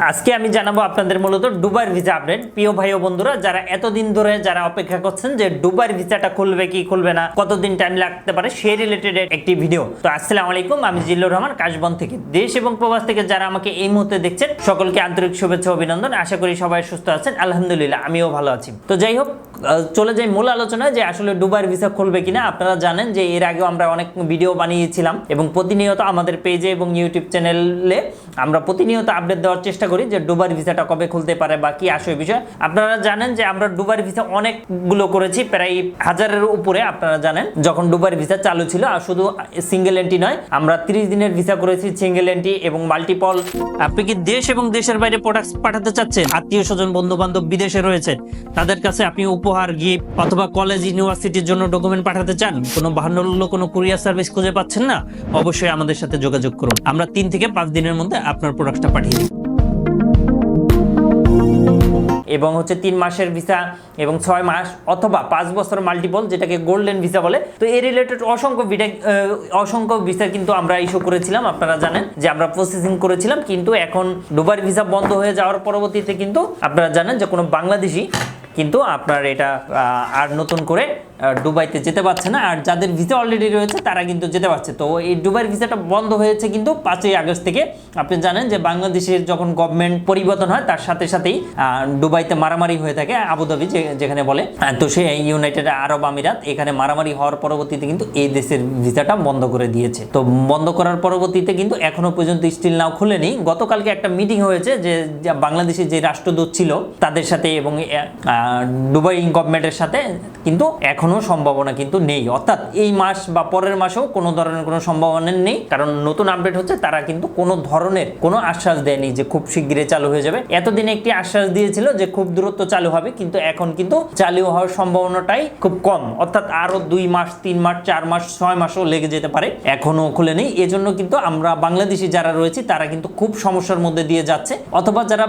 আজকে আমি জানাব আপনাদের মূলত ডুবার ভিসা আপডেট প্রিয় ভাই ও বন্ধুরা, যারা এতদিন ধরে যারা অপেক্ষা করছেন যে ডুবার ভিসাটা খুলবে কি খুলবে না, কতদিন টাইম লাগতে পারে, সে রিলেটেড একটি ভিডিও তো আসসালামু আলাইকুম, আমি জিল্লুর রহমান, কাশবন থেকে দেশ এবং প্রবাস থেকে যারা আমাকে এই মুহূর্তে দেখছেন, সকলকে আন্তরিক শুভেচ্ছা অভিনন্দন। আশা করি সবাই সুস্থ আছেন, আলহামদুলিল্লাহ, আমিও ভালো আছি। তো যাই হোক চলে যাই মূল আলোচনায় যে আসলে দুবাইয়ের ভিসা খুলবে কিনা। আপনারা জানেন যে এর আগেও আমরা অনেক ভিডিও বানিয়েছিলাম এবং প্রতিনিয়ত আমাদের পেজে এবং ইউটিউব চ্যানেলে আমরা প্রতিনিয়ত আপডেট দেওয়ার চেষ্টা করি যে দুবাইয়ের ভিসাটা কবে খুলতে পারে বা কি আসে বিষয়। আপনারা জানেন যে আমরা দুবাইয়ের ভিসা অনেকগুলো করেছি, প্রায় হাজারের উপরে আপনারা জানেন, যখন দুবাইয়ের ভিসা চালু ছিল। আর শুধু সিঙ্গেল এন্ট্রি নয়, আমরা 30 দিনের ভিসা করেছি সিঙ্গেল এন্ট্রি এবং মাল্টিপল। আপনি কি দেশ এবং দেশের বাইরে প্রোডাক্ট পাঠাতে চাচ্ছেন? আত্মীয় স্বজন বন্ধু বান্ধব বিদেশে রয়েছে, তাদের কাছে আপনি উপহার গিফট অথবা কলেজ ইউনিভার্সিটির জন্য ডকুমেন্ট পাঠাতে চান, কোনো বাহান্ন কোনো কুরিয়ার সার্ভিস খুঁজে পাচ্ছেন না? অবশ্যই আমাদের সাথে যোগাযোগ করুন। আমরা তিন থেকে পাঁচ দিনের মধ্যে আপনার প্রোডাক্টটা পাঠিয়ে দিই। এবং হচ্ছে তিন মাসের ভিসা এবং ছয় মাস অথবা পাঁচ বছর মাল্টিপল যেটাকে গোল্ডেন ভিসা বলে। তো এই রিলেটেড অসংখ্য ভিটা অসংখ্য ভিসা কিন্তু আমরা ইস্যু করেছিলাম, আপনারা জানেন যে আমরা প্রসেসিং করেছিলাম, কিন্তু এখন দুবার ভিসা বন্ধ হয়ে যাওয়ার পরবর্তীতে কিন্তু আপনারা জানেন যে কোনো বাংলাদেশি কিন্তু আপনার এটা আর নতুন করে আহ, দুবাইতে যেতে পারছে না। আর যাদের ভিসা অলরেডি রয়েছে তারা কিন্তু যেতে পারছে। তো এই দুবাইয়ের ভিসাটা বন্ধ হয়েছে কিন্তু পাঁচই আগস্ট থেকে। আপনি জানেন যে বাংলাদেশের যখন গভর্নমেন্ট পরিবর্তন হয় তার সাথে সাথেই আহ, দুবাইতে মারামারি হয়ে থাকে আবুধাবি যেখানে বলে। তো সে ইউনাইটেড আরব আমিরাত এখানে মারামারি হওয়ার পরবর্তীতে কিন্তু এই দেশের ভিসাটা বন্ধ করে দিয়েছে। তো বন্ধ করার পরবর্তীতে কিন্তু এখনও পর্যন্ত স্টিল নাও খুলেনি। গতকালকে একটা মিটিং হয়েছে যে বাংলাদেশের যে রাষ্ট্রদূত ছিল তাদের সাথে এবং দুবাই গভর্নমেন্টের সাথে কিন্তু এখনও সম্ভাবনা কিন্তু নেই। অর্থাৎ এই মাস বা পরের মাসেও কোনো ধরনের কোনো সম্ভাবনা নেই। কারণ নতুন আপডেট হচ্ছে, তারা কিন্তু কোনো ধরনের কোনো আশ্বাস দেয়নি যে খুব শীঘ্রই চালু হয়ে যাবে। এতদিন একটি আশ্বাস দিয়েছিল যে খুব দূরত্ব চালু হবে, কিন্তু এখন কিন্তু চালু হওয়ার সম্ভাবনাটাই খুব কম। অর্থাৎ আরও দুই মাস, তিন মাস, চার মাস, ছয় মাসও লেগে যেতে পারে। এখনও খুলে নেই। এজন্য কিন্তু আমরা বাংলাদেশি যারা রয়েছি, তারা কিন্তু খুব সমস্যার মধ্যে দিয়ে যাচ্ছে। অথবা যারা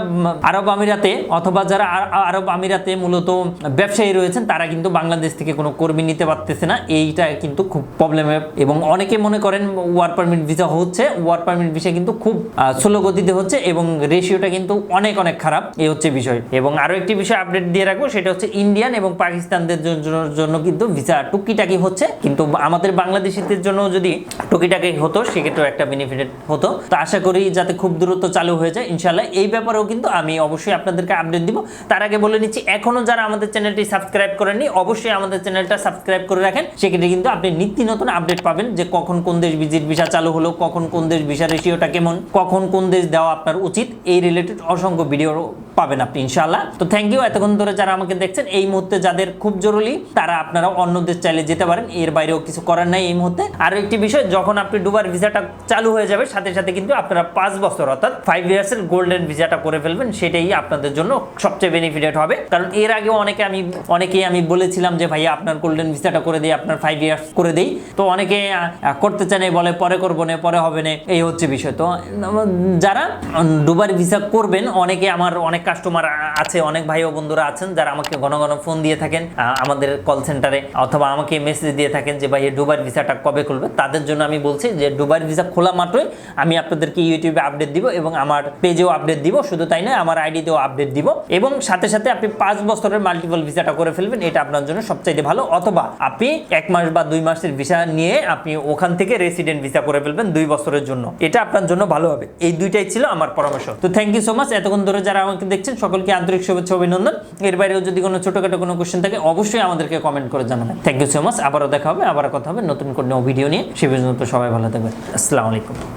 আরব আমিরাতে, অথবা যারা আরব আমিরাতে মূলত ব্যবসায়ী রয়েছেন, তারা কিন্তু বাংলাদেশ থেকে কোনো কর্মী নিতে পারতেছে না। এইটা কিন্তু খুব প্রবলেমে এবং অনেকে মনে করেন ওয়ার পারমিট ভিসা হচ্ছে ওয়ার পারমিট ভিসা কিন্তু খুব স্লো গতিতে হচ্ছে এবং রেশিওটা কিন্তু অনেক অনেক খারাপ। এই হচ্ছে বিষয়। এবং আরও একটি বিষয় আপডেট দিয়ে রাখব, সেটা হচ্ছে ইন্ডিয়ান এবং পাকিস্তানদের জন্য- কিন্তু ভিসা টুকিটাকি হচ্ছে। কিন্তু আমাদের বাংলাদেশিদের জন্য যদি টুকিটাকি হতো, সেক্ষেত্রেও একটা বেনিফিট হতো। তো আশা করি যাতে খুব দ্রুত চালু হয়ে যায় ইনশাল্লাহ এই ব্যাপারেও কিন্তু আমি অবশ্যই আপনাদেরকে আপডেট দিব। তার আগে বলে নিচ্ছি, এখনও যারা আমাদের চ্যানেলটি সাবস্ক্রাইব করেননি, অবশ্যই আমাদের চ্যানেলটা সাবস্ক্রাইব করে রাখেন। সেক্ষেত্রে কিন্তু আপনি নিত্য নতুন আপডেট পাবেন যে কখন কোন দেশ ভিজিট ভিসা চালু হলো, কখন কোন দেশ ভিসা রেশিওটা কেমন, কখন কোন দেশ দেওয়া আপনার উচিত, এই রিলেটেড অসংখ্য ভিডিও পাবেন আপনি, ইনশাআল্লাহ। তো থ্যাংক ইউ এতক্ষণ ধরে যারা আমাকে দেখছেন, এই মুহূর্তে যাদের খুব জরুরি, তারা আপনারা অন্য দেশ চাইলে যেতে পারেন, এর বাইরেও কিছু করার নাই এই মুহূর্তে। আর একটি বিষয়, যখন আপনি ডুবার ভিসাটা চালু হয়ে যাবে, সাথে সাথে কিন্তু আপনারা পাঁচ বছর, অর্থাৎ ফাইভ ইয়ার্স এর গোল্ডেন ভিসাটা করে ফেলবেন, সেটাই আপনাদের জন্য সবচেয়ে বেনিফিটেড হবে। কারণ এর আগেও অনেকে আমি, অনেকেই আমি বলেছিলাম যে, ভাইয়া, আপনার গোল্ডেন ভিসাটা করে দিই, আপনার ফাইভ ইয়ার্স করে দেই। তো অনেকে করতে চায় এই বলে, পরে করব না, পরে হবে না। এই হচ্ছে বিষয়। তো যারা দুবার ভিসা করবেন, অনেকে আমার অনেক কাস্টমার আছে, অনেক ভাই ও বন্ধুরা আছেন, যারা আমাকে ঘন ঘন ফোন দিয়ে থাকেন আমাদের কল সেন্টারে অথবা আমাকে মেসেজ দিয়ে থাকেন যে ভাই দুবার ভিসাটা কবে খুলবে? তাদের জন্য আমি বলছি যে, দুবার ভিসা খোলা মাত্রই আমি আপনাদেরকে ইউটিউবে আপডেট দিব এবং আমার পেজেও আপডেট দিব। শুধু তাই নয়, আমার আইডিতেও আপডেট দিব। এবং সাথে সাথে আপনি পাঁচ বছরের মাল্টিপল ভিসাটা করে ফেলবেন, এটা আপনার জন্য সবচাইতে ভালো। অথবা আপনি এক মাস বা দুই মাসের ভিসা নিয়ে আপনি ওখান থেকে রেসিডেন্ট ভিসা করে ফেলবেন দুই বছরের জন্য। এটা আপনার জন্য ভালো হবে। এই দুইটাই ছিল আমার পরামর্শ। তো থ্যাংক ইউ সো মাচ এতক্ষণ ধরে যারা আমাকে দেখছেন, সকলকে আন্তরিক শুভেচ্ছা, অভিনন্দন। এর বাইরেও যদি কোনো ছোটখাটো কোনো কোশ্চেন থাকে, অবশ্যই আমাদেরকে কমেন্ট করে জানাবেন। থ্যাংক ইউ সো মাচ আবারও দেখা হবে আবার কথা হবে নতুন কোনো ভিডিও নিয়ে। সে পর্যন্ত সবাই ভালো থাকবেন। আসসালামু আলাইকুম।